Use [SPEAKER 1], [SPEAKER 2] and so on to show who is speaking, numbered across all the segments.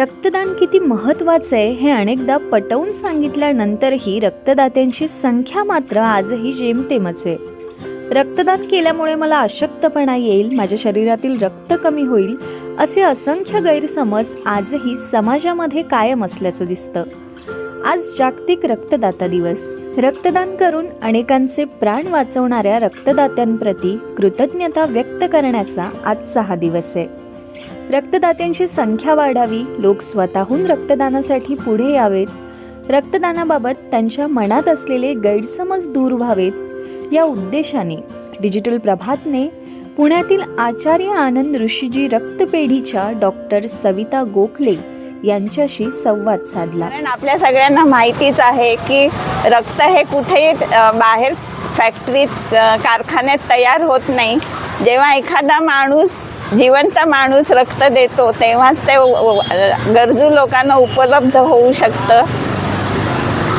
[SPEAKER 1] रक्तदान किती महत्त्वाचं आहे हे अनेकदा पटवून सांगितल्यानंतरही रक्तदात्यांची संख्या मात्र आजही जेमतेमच आहे. रक्तदान केल्यामुळे मला अशक्तपणा येईल माझ्या शरीरातील रक्त कमी होईल असे असंख्य गैरसमज आजही समाजामध्ये कायम असल्याचं दिसतं. आज जागतिक रक्तदाता दिवस. रक्तदान करून अनेकांचे प्राण वाचवणाऱ्या रक्तदात्यांप्रती कृतज्ञता व्यक्त करण्याचा आजचा हा दिवस आहे. रक्तदात्यांची संख्या वाढावी लोक स्वतःहून रक्तदानासाठी पुढे यावेत. रक्तदानाबाबत त्यांच्या मनात असलेले गैरसमज दूर व्हावेत. या उद्देशाने डिजिटल प्रभातने पुण्यातील आचार्य आनंद ऋषीजी रक्तपेढीच्या डॉक्टर सविता गोखले यांच्याशी संवाद साधला.
[SPEAKER 2] कारण आपल्या सगळ्यांना माहितीच आहे की रक्त हे कुठेही बाहेर फॅक्टरीत कारखान्यात तयार होत नाही. जेव्हा एखादा माणूस जिवंत माणूस रक्त देतो तेव्हाच ते गरजू लोकांना उपलब्ध होऊ शकतं.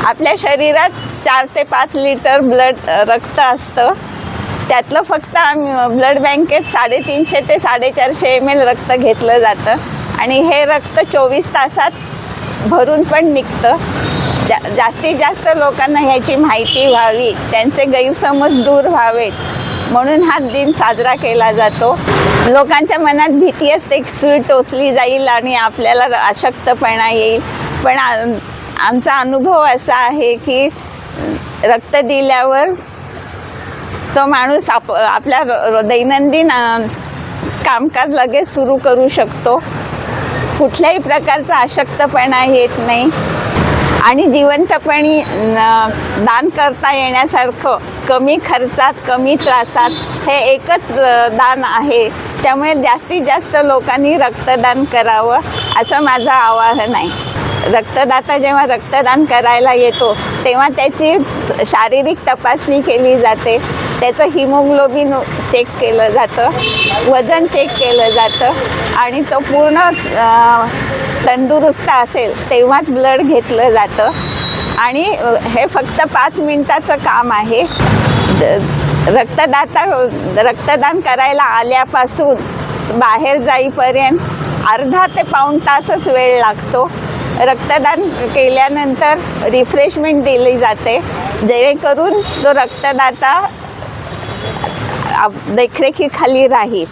[SPEAKER 2] आपल्या शरीरात चार ते पाच लिटर ब्लड रक्त असतं. त्यातलं फक्त आम्ही ब्लड बँकेत साडेतीनशे ते साडेचारशे एम एल रक्त घेतलं जातं. आणि हे रक्त चोवीस तासात भरून पण निघतं. जा जास्तीत जास्त लोकांना ह्याची माहिती व्हावी त्यांचे गैरसमज दूर व्हावेत. म्हणून हा दिन साजरा केला जातो. लोकांच्या मनात भीती असते की सुई टोचली जाईल आणि आपल्याला अशक्तपणा येईल. पण आमचा अनुभव असा आहे की रक्त दिल्यावर तो माणूस आप आपल्या र- दैनंदिन कामकाज लगेच सुरू करू शकतो. कुठल्याही प्रकारचा अशक्तपणा येत नाही. आणि जिवंतपणी दान करता येण्यासारखं कमी खर्चात कमी त्रासात हे एकच दान आहे. त्यामुळे जास्तीत जास्त लोकांनी रक्तदान करावं असं माझं आवाहन आहे. रक्तदाता जेव्हा रक्तदान करायला येतो तेव्हा त्याची शारीरिक तपासणी केली जाते. त्याचं हिमोग्लोबिन चेक केलं जातं वजन चेक केलं जातं आणि तो पूर्ण तंदुरुस्त असेल तेव्हाच ब्लड घेतलं जातं. आणि हे फक्त पाच मिनिटाचं काम आहे. रक्तदाता रक्तदान करायला आल्यापासून बाहेर जाईपर्यंत अर्धा ते पाऊण तासच वेळ लागतो. रक्तदान केल्यानंतर रिफ्रेशमेंट दिली जाते. जेणेकरून जो रक्तदाता देखरेखीखाली राहील.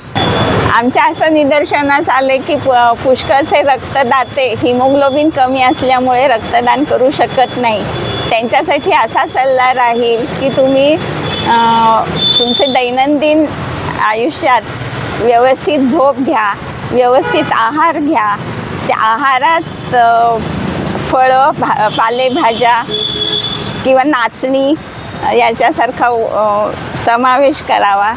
[SPEAKER 2] आमच्या असं निदर्शनास आले की प पुष्कळचे रक्तदाते हिमोग्लोबिन कमी असल्यामुळे रक्तदान करू शकत नाही. त्यांच्यासाठी असा सल्ला राहील की तुम्ही तुमचे दैनंदिन आयुष्यात व्यवस्थित झोप घ्या व्यवस्थित आहार घ्या. त्या आहारात फळं भा पालेभाज्या किंवा नाचणी याच्यासारखा समावेश करावा.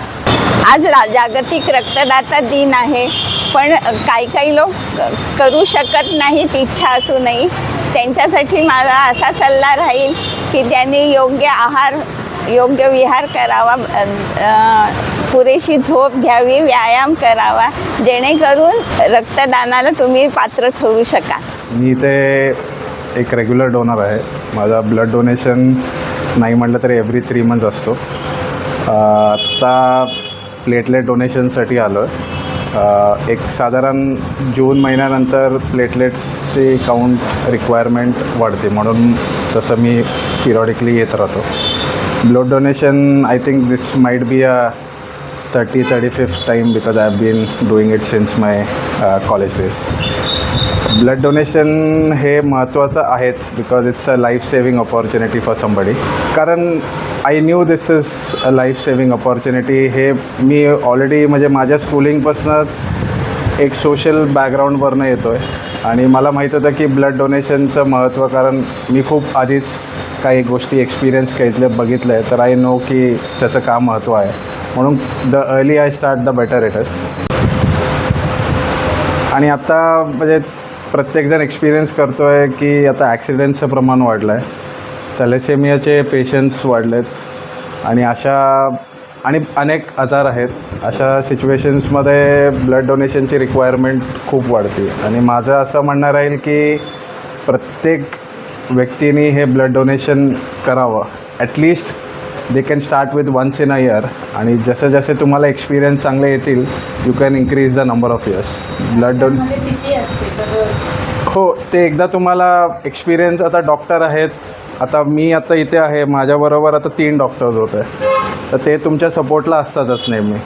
[SPEAKER 2] आज रा जागतिक रक्तदाता दिन आहे. पण काही काही लोक करू शकत नाहीत इच्छा असूनही त्यांच्यासाठी माझा असा सल्ला राहील की त्यांनी योग्य आहार योग्य विहार करावा. पुरेशी झोप घ्यावी व्यायाम करावा. जेणेकरून रक्तदानाला तुम्ही पात्र ठरू शका
[SPEAKER 3] मी ते एक रेग्युलर डोनर आहे. माझा ब्लड डोनेशन नाही म्हटलं तरी एव्हरी थ्री मंथ असतो. आता आत्ता प्लेटलेट डोनेशनसाठी आलो आहे एक साधारण जून महिन्यानंतर प्लेटलेट्सची काउंट रिक्वायरमेंट वाढते. म्हणून तसं मी पिरियॉडिकली येत राहतो. Blood donation I think this might be a thirty thirty fifth time because I have been doing it since my college days blood donation हे महत्त्वाचं आहेच because it's a life saving opportunity for somebody कारण I knew this is a life saving opportunity हे मी already म्हणजे माझ्या स्कूलिंगपासूनच एक social बॅकग्राऊंडवरनं येतो आहे आणि मला माहीत होतं की ब्लड डोनेशनचं महत्त्व कारण मी खूप आधीच काही गोष्टी एक्सपिरियन्स घेतले बघितलं आहे तर आय नो की त्याचं का महत्त्व आहे. म्हणून the early I start the better it is आणि आत्ता म्हणजे प्रत्येकजण एक्सपिरियन्स करतो आहे की आता ॲक्सिडेंटचं प्रमाण वाढलं आहे थॅलेसेमियाचे पेशंट्स वाढलेत. आणि अशा आणि अनेक आजार आहेत. अशा सिच्युएशन्समध्ये ब्लड डोनेशनची रिक्वायरमेंट खूप वाढते. आणि माझं असं म्हणणं राहील की प्रत्येक व्यक्तीने हे ब्लड डोनेशन करावं. At least they can start with once in a year आणि जसे जसे तुम्हाला एक्सपिरियन्स चांगले येतील you can increase the number of years blood donate हो ते एकदा तुम्हाला एक्सपिरियन्स आता डॉक्टर आहेत. आता मी आता इथे आहे माझ्याबरोबर आता तीन डॉक्टर्स होते. तर ते तुमच्या सपोर्टला असतातच नेहमी.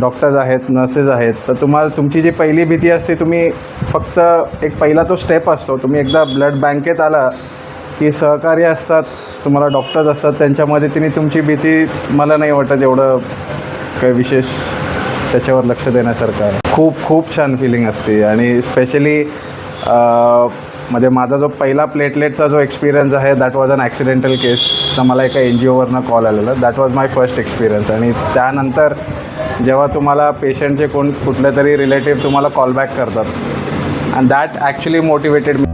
[SPEAKER 3] डॉक्टर्स आहेत नर्सेस आहेत. तर तुम्हाला तुमची जी पहिली भीती असते तुम्ही फक्त एक पहिला तो स्टेप असतो. तुम्ही एकदा ब्लड बँकेत आला की सहकार्य असतात तुम्हाला डॉक्टर्स असतात त्यांच्या मदतीने तुमची भीती मला नाही वाटत एवढं काही विशेष त्याच्यावर लक्ष देण्यासारखं आहे. खूप खूप छान फिलिंग असते आणि स्पेशली म्हणजे माझा जो पहिला प्लेटलेटचा जो एक्सपिरियन्स आहे that was an accidental case तर मला एका एन जी ओवरनं कॉल आलेला. That was my first experience आणि त्यानंतर जेव्हा तुम्हाला पेशंटचे कोण कुठले तरी रिलेटिव्ह तुम्हाला कॉल बॅक करतात. And that actually motivated me